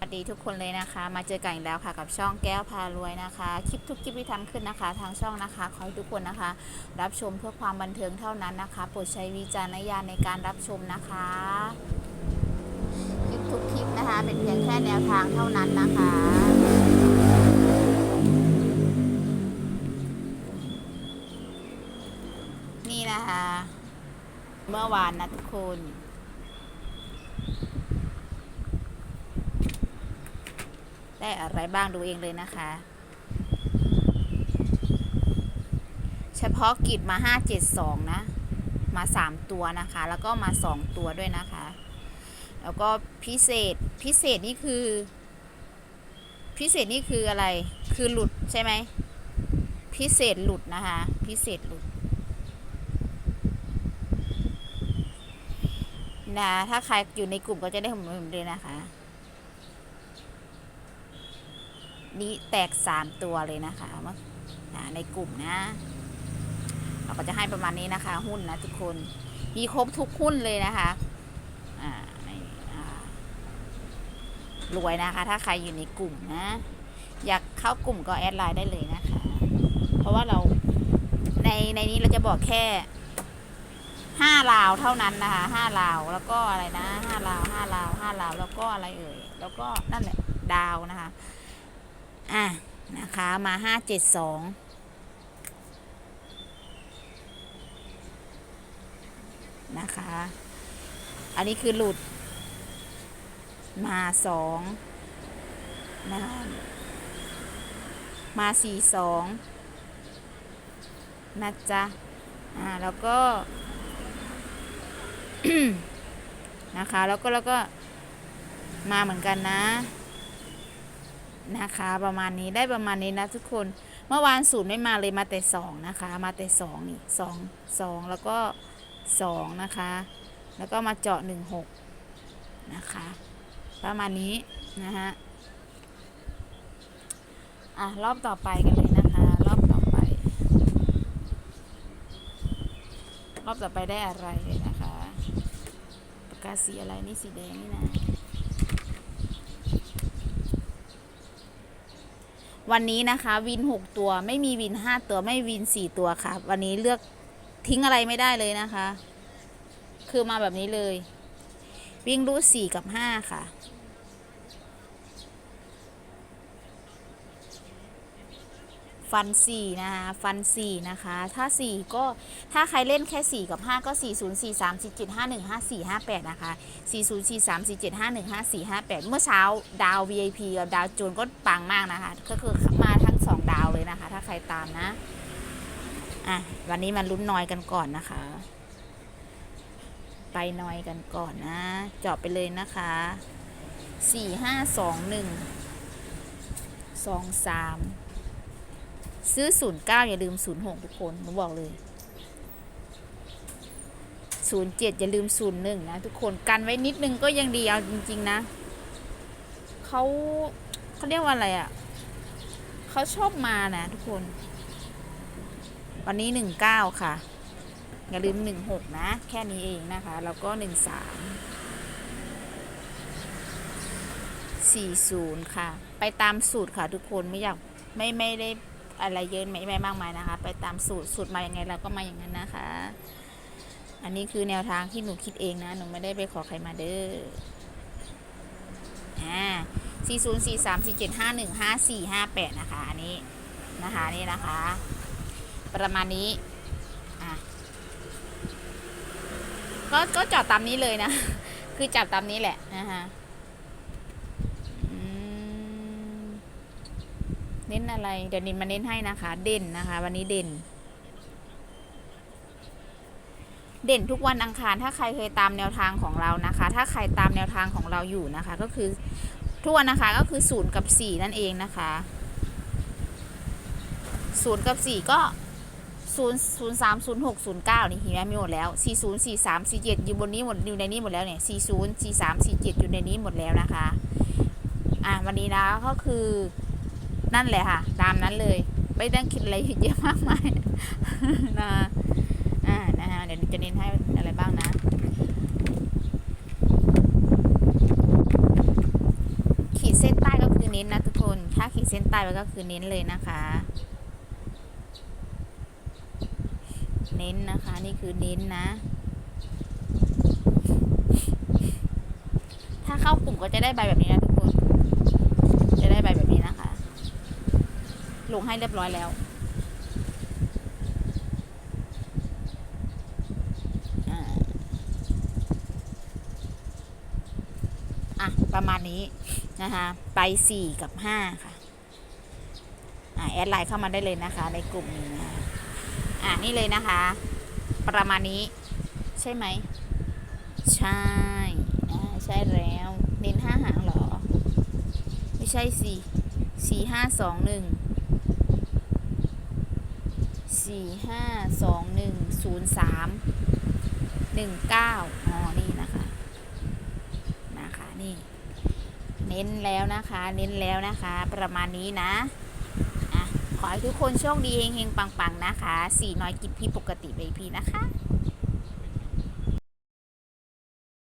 สวัสดีทุกคนเลยนะคะ มาเจอกันอีกแล้วค่ะกับช่องแก้วพารวยนะคะ คลิปทุกคลิปที่ทำขึ้นนะคะ ทางช่องนะคะ ขอให้ทุกคนนะคะ รับชมเพื่อความบันเทิงเท่านั้นนะคะโปรดใช้วิจารณญาณในการรับชมนะคะ คลิปทุกคลิปนะคะ เป็นเพียงแค่แนวทางเท่านั้นนะคะนี่นะคะ เมื่อวานนะทุกคน ได้อะไรบ้างดูเองเลยนะคะ เฉพาะกิจมา 572 นะ มา 3 ตัวนะคะ แล้วก็มา 2 ตัวด้วยนะคะ แล้วก็พิเศษพิเศษนี่คือ พิเศษนี่คืออะไร คือหลุดใช่ไหม พิเศษหลุดนะคะ พิเศษหลุดนะถ้าใครอยู่ในกลุ่มก็จะได้ผมเลยนะคะ นี้แตกสามตัวเลยนะคะว่าในกลุ่มนะ เราก็จะให้ประมาณนี้นะคะ หุ้นนะทุกคน มีครบทุกหุ้นเลยนะคะรวยนะคะ ถ้าใครอยู่ในกลุ่มนะ อยากเข้ากลุ่มก็แอดไลน์ได้เลยนะคะ เพราะว่าเราในในนี้เราจะบอกแค่ห้าลาวเท่านั้นนะคะห้าลาวแล้วก็อะไรนะห้าลาวห้าลาวห้าลาวแล้วก็อะไรเอ่ยแล้วก็นั่นแหละดาวนะคะ อะนะคะมาห้าเจ็ดสองนะคะ อันนี้คือหลุด มาสองนะคะมาสี่สองนะจ๊ะ อ่า แล้วก็นะคะ แล้วก็ แล้วก็มาเหมือนกันนะ นะคะ ประมาณนี้ได้ประมาณนี้นะทุกคนเมื่อวานศูนย์ไม่มาเลยมาแต่สองนะคะ มาแต่สองนี่สองสองแล้วก็สองนะคะ แล้วก็มาเจาะหนึ่งหกนะคะ ประมาณนี้นะฮะอะรอบต่อไปกันเลยนะคะ รอบต่อไป รอบต่อไปได้อะไรเลยนะคะปากกาสีอะไรนี่สีแดงนี่นะ วันนี้นะคะวิน 6 ตัวไม่มีวิน 5 ตัวไม่วิน 4 ตัวค่ะ วันนี้เลือกทิ้งอะไรไม่ได้เลยนะคะ คือมาแบบนี้เลย วิ่งรูด4กับ 5 ค่ะ ฟัน4นะคะฟัน4นะคะ ถ้า 4 ก็ถ้าใครเล่นแค่ 4 กับ 5 ก็ 4 0 4 3 4 7 5 1 5 4 5 8 นะคะ 4 0 4 3 4 7 5 1 5 4 5 8 เมื่อเช้าดาว VIP กับดาวโจนก็ปังมากนะคะ ก็คือมาทั้ง 2 ดาวเลยนะคะ ถ้าใครตามนะ อะ วันนี้มาลุ้นนอยกันก่อนนะคะ ไปนอยกันก่อนนะจาะไปเลยนะคะ4 5 2 1 2 3 ซื้อ 09 อย่าลืม 06 ทุกคนหนูบอกเลย 07 อย่าลืม 01 นะ ทุกคนกันไว้นิดนึงก็ยังดีเอาจริง ๆ นะเขาเขาเรียกว่าอะไรอะ่ะเขาชอบมานะ ทุกคน วันนี้ 19 ค่ะ อย่าลืม 16 นะ แค่นี้เองนะคะ แล้วก็ 13 40 ค่ะ ไปตามสูตรค่ะ ทุกคนไม่อยากไม่ไม่ได้ อะไรเยอะไม่ไม่มากมายนะคะ ไปตามสูตรสูตรมาอย่างไงเราก็มาอย่างนั้นนะคะ อันนี้คือแนวทางที่หนูคิดเองนะหนูไม่ได้ไปขอใครมาเด้ออ่าสี่ศูนย์สี่สามสี่เจ็ดห้าหนึ่งห้าสี่ห้าแปดนะคะอันนี้นะคะนี่นะคะ ประมาณนี้อะก็ก็จอดตามนี้เลยนะ คือจับตามนี้แหละนะคะอืม เน้นอะไร เดี๋ยวนินมาเน้นให้นะคะ เด่นนะคะ วันนี้เด่น เด่นทุกวันอังคาร ถ้าใครเคยตามแนวทางของเรานะคะ ถ้าใครตามแนวทางของเราอยู่นะคะ ก็คือทุกวันนะคะก็คือศูนย์กับสี่นั่นเองนะคะศูนย์กับสี่ก็ศูนย์ศูนย์สามศูนย์หกศูนย์เก้านี่เห็นไหมมีหมดแล้วสี่ศูนย์สี่สามสี่เจ็ดอยู่บนนี้หมดอยู่ในนี้หมดแล้วเนี่ยสี่ศูนย์สี่สามสี่เจ็ดอยู่ในนี้หมดแล้วนะคะ อะวันนี้นะก็คือ นั่นแหละค่ะ ตามนั้นเลย ไม่ต้องคิดอะไรเยอะมากมายนะอ่านะคะเดี๋ยวจะเน้นให้อะไรบ้างนะขีดเส้นใต้ก็คือเน้นนะทุกคน ถ้าขีดเส้นใต้ไว้ก็คือเน้นเลยนะคะ เน้นนะคะ นี่คือเน้นนะถ้าเข้ากลุ่มก็จะได้ใบแบบนี้นะทุกคน จะได้ใบแบบนี้นะคะ ลงให้เรียบร้อยแล้วอ่าอะประมาณนี้ นะคะ ไปสี่กับห้าค่ะ อ่าแอดไลน์เข้ามาได้เลยนะคะ ในกลุ่มนี้นะอ่านี่เลยนะคะ ประมาณนี้ ใช่ไหม ใช่ อ่า ใช่แล้ว เน้นห้าหางเหรอ ไม่ใช่สี่สี่ห้าสองหนึ่ง สี่ห้าสองหนึ่งศูนย์สามหนึ่งเก้าอ๋อนี่นะคะนะคะนี่เน้นแล้วนะคะ เน้นแล้วนะคะ ประมาณนี้นะอะขอให้ทุกคนโชคดีเฮงๆปังๆนะคะ สี่น้อยกิบพี่ปกติไปพีนะคะ